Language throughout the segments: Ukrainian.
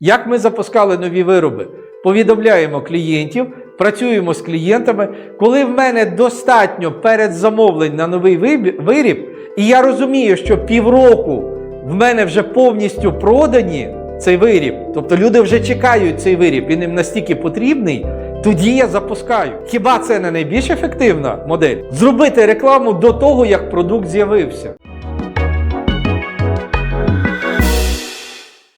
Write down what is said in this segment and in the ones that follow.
Як ми запускали нові вироби? Повідомляємо клієнтів, працюємо з клієнтами. Коли в мене достатньо передзамовлень на новий виріб, і я розумію, що півроку в мене вже повністю продані цей виріб, тобто люди вже чекають цей виріб, він їм настільки потрібний. Тоді я запускаю. Хіба це не найбільш ефективна модель? Зробити рекламу до того, як продукт з'явився.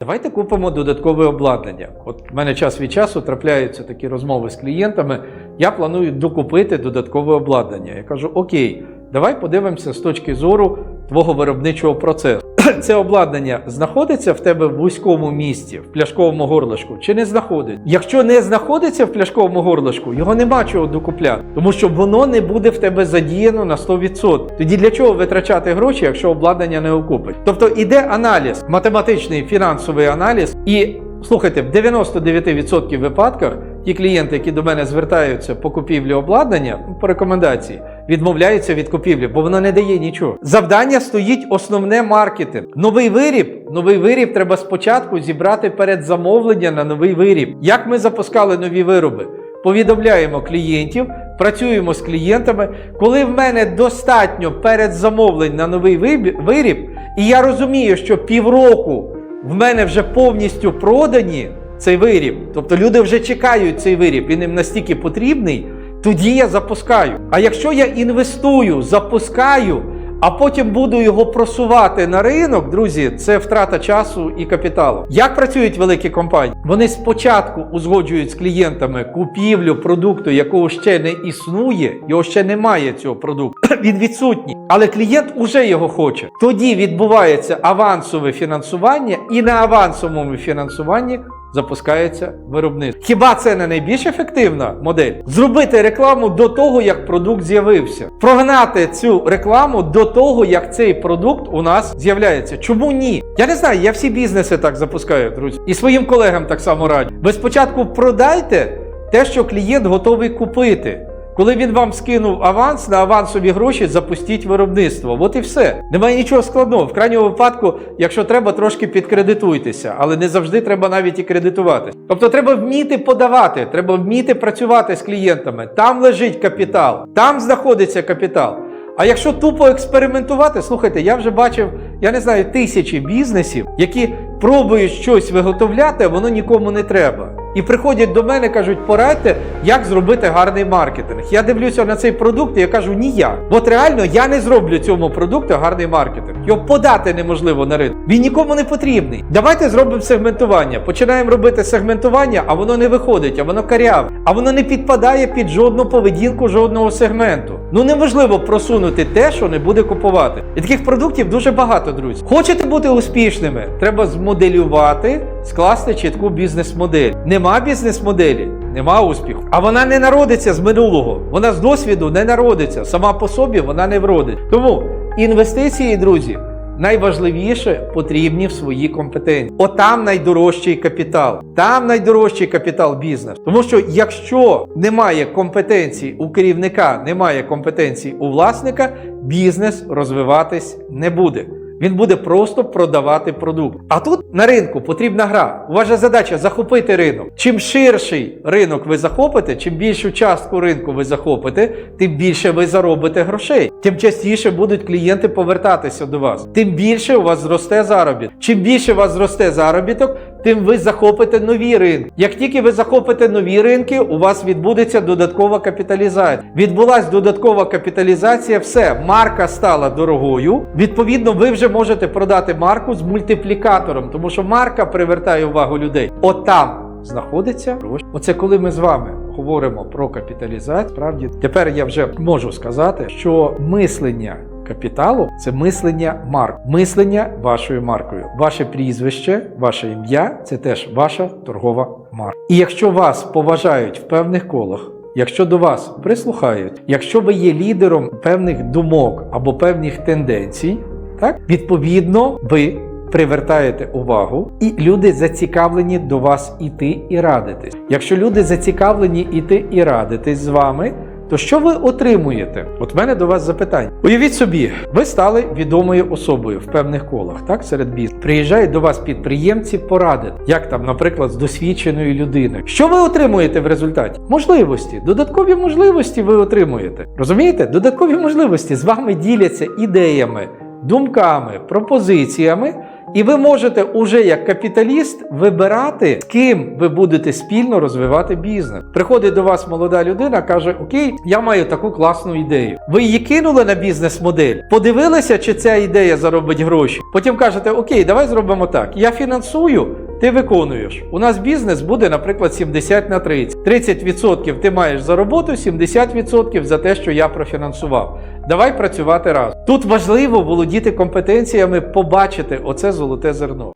Давайте купимо додаткове обладнання. От в мене час від часу трапляються такі розмови з клієнтами. Я планую докупити додаткове обладнання. Я кажу: Окей, давай подивимося з точки зору твого виробничого процесу. Це обладнання знаходиться в тебе в вузькому місці, в пляшковому горлишку, чи не знаходиться? Якщо не знаходиться в пляшковому горлишку, його нема чого докупляти, тому що воно не буде в тебе задіяно на 100%. Тоді для чого витрачати гроші, якщо обладнання не окупить? Тобто іде аналіз, математичний фінансовий аналіз, і слухайте, в 99% випадках ті клієнти, які до мене звертаються по купівлі обладнання, по рекомендації, відмовляються від купівлі, бо воно не дає нічого. Завдання стоїть основне маркетинг. Новий виріб, новий виріб треба спочатку зібрати передзамовлення на новий виріб. Як ми запускали нові вироби? Повідомляємо клієнтів, працюємо з клієнтами. Коли в мене достатньо передзамовлень на новий виріб, і я розумію, що півроку в мене вже повністю продані цей виріб, тобто люди вже чекають цей виріб, він їм настільки потрібний, тоді я запускаю. А якщо я інвестую, запускаю, а потім буду його просувати на ринок, друзі, це втрата часу і капіталу. Як працюють великі компанії? Вони спочатку узгоджують з клієнтами купівлю продукту, якого ще не існує, його ще немає цього продукту. Він відсутній, але клієнт уже його хоче. Тоді відбувається авансове фінансування, і на авансовому фінансуванні запускається виробництво. Хіба це не найбільш ефективна модель? Зробити рекламу до того, як продукт з'явився, прогнати цю рекламу до того, як цей продукт у нас з'являється. Чому ні? Я не знаю, я всі бізнеси так запускаю, друзі, і своїм колегам так само раджу. Ви спочатку продайте те, що клієнт готовий купити. Коли він вам скинув аванс на авансові гроші, запустіть виробництво. От і все. Немає нічого складного. В крайньому випадку, якщо треба, трошки підкредитуйтеся, але не завжди треба навіть і кредитуватись. Тобто треба вміти подавати, треба вміти працювати з клієнтами. Там лежить капітал, там знаходиться капітал. А якщо тупо експериментувати, слухайте, я вже бачив, я не знаю, тисячі бізнесів, які пробують щось виготовляти, а воно нікому не треба. І приходять до мене, кажуть, порадьте, як зробити гарний маркетинг. Я дивлюся на цей продукт і я кажу, ніяк. От реально я не зроблю цьому продукту гарний маркетинг. Його подати неможливо на ринок. Він нікому не потрібний. Давайте зробимо сегментування. Починаємо робити сегментування, а воно не виходить, а воно каряве, а воно не підпадає під жодну поведінку жодного сегменту. Ну неможливо просунути те, що не буде купувати. І таких продуктів дуже багато, друзі. Хочете бути успішними? Треба змоделювати, скласти чітку бізнес-модель. Нема бізнес-моделі, нема успіху. А вона не народиться з минулого. Вона з досвіду не народиться. Сама по собі вона не вродить. Тому інвестиції, друзі. Найважливіше потрібні в свої компетенції. Отам найдорожчий капітал. Там найдорожчий капітал бізнес. Тому що якщо немає компетенцій у керівника, немає компетенцій у власника, бізнес розвиватись не буде. Він буде просто продавати продукт. А тут на ринку потрібна гра. Ваша задача захопити ринок. Чим ширший ринок ви захопите, чим більшу частку ринку ви захопите, тим більше ви заробите грошей. Тим частіше будуть клієнти повертатися до вас. Тим більше у вас зросте заробіток. Чим більше у вас зросте заробіток, тим ви захопите нові ринки. Як тільки ви захопите нові ринки, у вас відбудеться додаткова капіталізація. Відбулась додаткова капіталізація, все, марка стала дорогою. Відповідно, ви вже можете продати марку з мультиплікатором, тому що марка привертає увагу людей. Отам знаходиться гроші. Оце коли ми з вами говоримо про капіталізацію. Справді, тепер я вже можу сказати, що мислення. Капіталу це мислення марк, мислення вашою маркою. Ваше прізвище, ваше ім'я це теж ваша торгова марка. І якщо вас поважають в певних колах, якщо до вас прислухають, якщо ви є лідером певних думок або певних тенденцій, так відповідно ви привертаєте увагу, і люди зацікавлені до вас іти і радитись. Якщо люди зацікавлені іти і радитись з вами, То що ви отримуєте? От в мене до вас запитання. Уявіть собі, ви стали відомою особою в певних колах, так, серед бізнесу. Приїжджають до вас підприємці порадити, як там, наприклад, з досвідченою людиною. Що ви отримуєте в результаті? Можливості, додаткові можливості ви отримуєте. Розумієте? Додаткові можливості з вами діляться ідеями, думками, пропозиціями. І ви можете уже як капіталіст вибирати, з ким ви будете спільно розвивати бізнес. Приходить до вас молода людина, каже: Окей, я маю таку класну ідею. Ви її кинули на бізнес-модель, подивилися, чи ця ідея заробить гроші. Потім кажете, Окей, давай зробимо так. Я фінансую. Ти виконуєш. У нас бізнес буде, наприклад, 70 на 30. 30% ти маєш за роботу, 70% за те, що я профінансував. Давай працювати разом. Тут важливо володіти компетенціями, побачити оце золоте зерно.